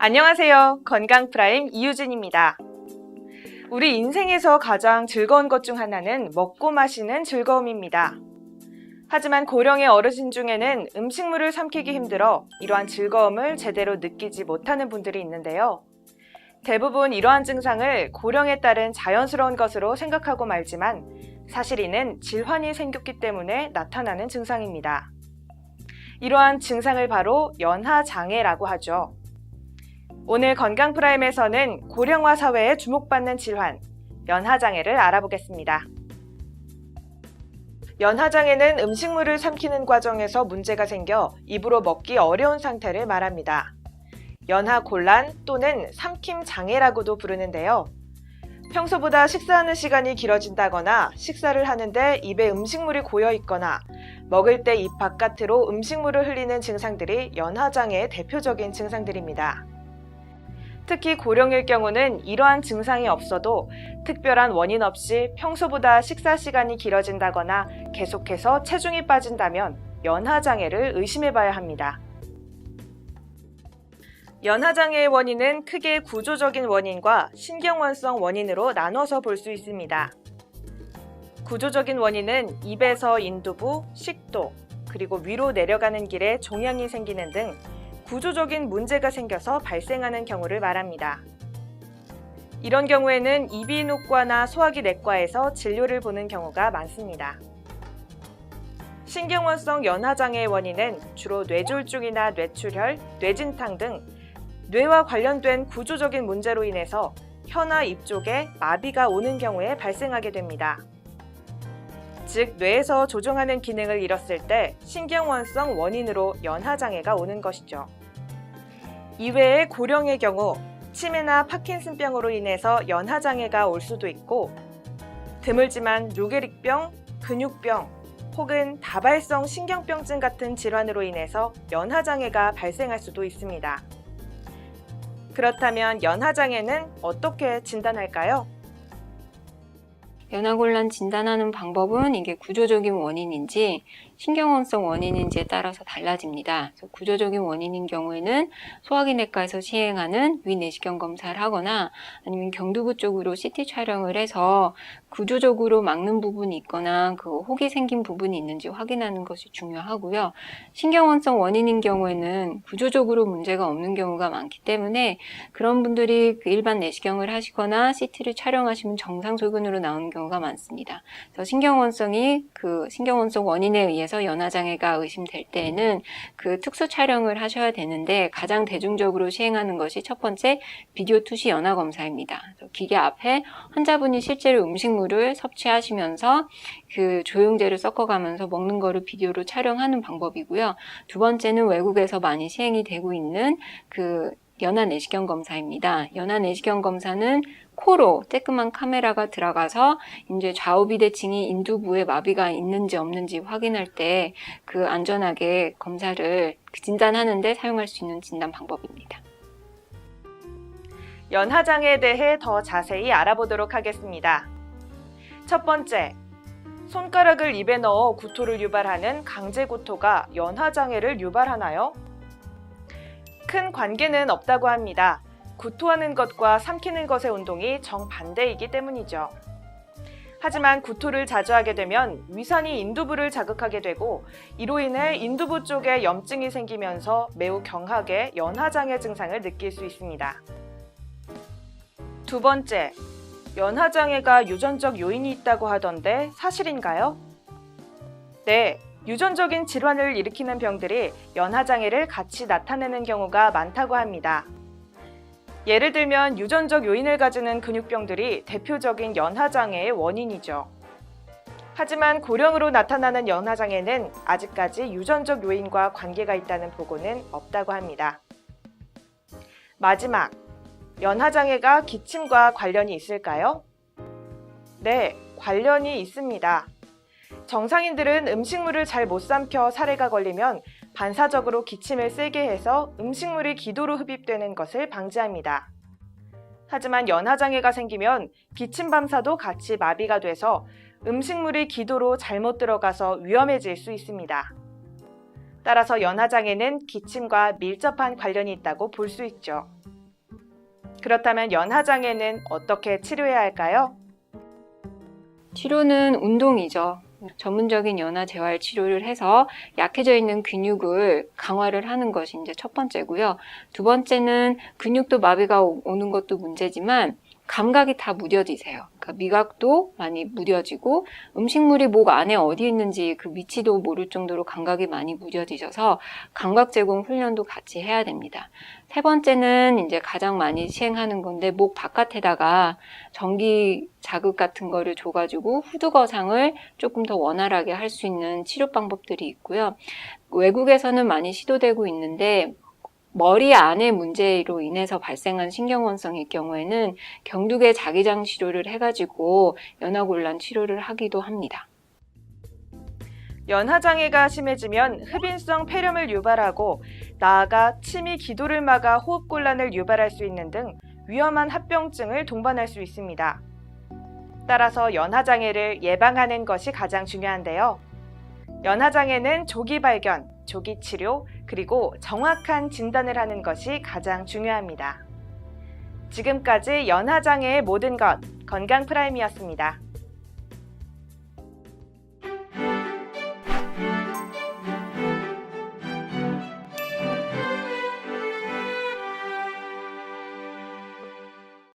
안녕하세요. 건강 프라임 이유진입니다. 우리 인생에서 가장 즐거운 것 중 하나는 먹고 마시는 즐거움입니다. 하지만 고령의 어르신 중에는 음식물을 삼키기 힘들어 이러한 즐거움을 제대로 느끼지 못하는 분들이 있는데요. 대부분 이러한 증상을 고령에 따른 자연스러운 것으로 생각하고 말지만 사실 이는 질환이 생겼기 때문에 나타나는 증상입니다. 이러한 증상을 바로 연하장애라고 하죠. 오늘 건강 프라임에서는 고령화 사회에 주목받는 질환, 연하장애를 알아보겠습니다. 연하장애는 음식물을 삼키는 과정에서 문제가 생겨 입으로 먹기 어려운 상태를 말합니다. 연하 곤란 또는 삼킴 장애라고도 부르는데요. 평소보다 식사하는 시간이 길어진다거나 식사를 하는데 입에 음식물이 고여 있거나 먹을 때 입 바깥으로 음식물을 흘리는 증상들이 연하장애의 대표적인 증상들입니다. 특히 고령일 경우는 이러한 증상이 없어도 특별한 원인 없이 평소보다 식사 시간이 길어진다거나 계속해서 체중이 빠진다면 연하장애를 의심해 봐야 합니다. 연하장애의 원인은 크게 구조적인 원인과 신경원성 원인으로 나눠서 볼 수 있습니다. 구조적인 원인은 입에서 인두부, 식도, 그리고 위로 내려가는 길에 종양이 생기는 등 구조적인 문제가 생겨서 발생하는 경우를 말합니다. 이런 경우에는 이비인후과나 소화기 내과에서 진료를 보는 경우가 많습니다. 신경원성 연하장애의 원인은 주로 뇌졸중이나 뇌출혈, 뇌진탕 등 뇌와 관련된 구조적인 문제로 인해서 혀나 입 쪽에 마비가 오는 경우에 발생하게 됩니다. 즉, 뇌에서 조종하는 기능을 잃었을 때 신경원성 원인으로 연하장애가 오는 것이죠. 이외에 고령의 경우 치매나 파킨슨병으로 인해서 연하장애가 올 수도 있고 드물지만 루게릭병, 근육병 혹은 다발성 신경병증 같은 질환으로 인해서 연하장애가 발생할 수도 있습니다. 그렇다면 연하장애는 어떻게 진단할까요? 연하곤란 진단하는 방법은 이게 구조적인 원인인지 신경원성 원인인지에 따라서 달라집니다. 구조적인 원인인 경우에는 소화기 내과에서 시행하는 위내시경 검사를 하거나 아니면 경두부 쪽으로 CT 촬영을 해서 구조적으로 막는 부분이 있거나 그 혹이 생긴 부분이 있는지 확인하는 것이 중요하고요. 신경원성 원인인 경우에는 구조적으로 문제가 없는 경우가 많기 때문에 그런 분들이 그 일반 내시경을 하시거나 CT를 촬영하시면 정상 소견으로 나오는 경우가 많습니다. 그래서 신경원성이 그 신경원성 원인에 의해서 연하장애가 의심될 때에는 그 특수 촬영을 하셔야 되는데 가장 대중적으로 시행하는 것이 첫 번째 비디오 투시 연하 검사입니다. 기계 앞에 환자분이 실제로 음식물을 섭취하시면서 그 조영제를 섞어가면서 먹는 거를 비디오로 촬영하는 방법이고요. 두 번째는 외국에서 많이 시행이 되고 있는 그 연하 내시경 검사입니다. 연하 내시경 검사는 코로 쬐끄만 카메라가 들어가서 이제 좌우 비대칭이 인두부에 마비가 있는지 없는지 확인할 때 그 안전하게 검사를 진단하는데 사용할 수 있는 진단 방법입니다. 연하장애에 대해 더 자세히 알아보도록 하겠습니다. 첫 번째, 손가락을 입에 넣어 구토를 유발하는 강제 구토가 연하장애를 유발하나요? 큰 관계는 없다고 합니다. 구토하는 것과 삼키는 것의 운동이 정반대이기 때문이죠. 하지만 구토를 자주 하게 되면 위산이 인두부를 자극하게 되고 이로 인해 인두부 쪽에 염증이 생기면서 매우 경하게 연하장애 증상을 느낄 수 있습니다. 두 번째, 연하장애가 유전적 요인이 있다고 하던데 사실인가요? 네, 유전적인 질환을 일으키는 병들이 연하장애를 같이 나타내는 경우가 많다고 합니다. 예를 들면 유전적 요인을 가지는 근육병들이 대표적인 연하장애의 원인이죠. 하지만 고령으로 나타나는 연하장애는 아직까지 유전적 요인과 관계가 있다는 보고는 없다고 합니다. 마지막, 연하장애가 기침과 관련이 있을까요? 네, 관련이 있습니다. 정상인들은 음식물을 잘 못 삼켜 사례가 걸리면 반사적으로 기침을 세게 해서 음식물이 기도로 흡입되는 것을 방지합니다. 하지만 연하장애가 생기면 기침 밤사도 같이 마비가 돼서 음식물이 기도로 잘못 들어가서 위험해질 수 있습니다. 따라서 연하장애는 기침과 밀접한 관련이 있다고 볼 수 있죠. 그렇다면 연하장애는 어떻게 치료해야 할까요? 치료는 운동이죠. 전문적인 연화 재활 치료를 해서 약해져 있는 근육을 강화를 하는 것이 이제 첫 번째고요. 두 번째는 근육도 마비가 오- 오는 것도 문제지만 감각이 다 무뎌지세요. 그러니까 미각도 많이 무뎌지고 음식물이 목 안에 어디 있는지 그 위치도 모를 정도로 감각이 많이 무뎌지셔서 감각 제공 훈련도 같이 해야 됩니다. 세 번째는 이제 가장 많이 시행하는 건데 목 바깥에다가 전기 자극 같은 거를 줘가지고 후두거상을 조금 더 원활하게 할 수 있는 치료 방법들이 있고요. 외국에서는 많이 시도되고 있는데 머리 안의 문제로 인해서 발생한 신경원성일 경우에는 경두계 자기장 치료를 해가지고 연화곤란 치료를 하기도 합니다. 연하장애가 심해지면 흡인성 폐렴을 유발하고 나아가 침이 기도를 막아 호흡곤란을 유발할 수 있는 등 위험한 합병증을 동반할 수 있습니다. 따라서 연하장애를 예방하는 것이 가장 중요한데요. 연하장애는 조기 발견, 조기 치료, 그리고 정확한 진단을 하는 것이 가장 중요합니다. 지금까지 연하장애의 모든 것, 건강 프라임이었습니다.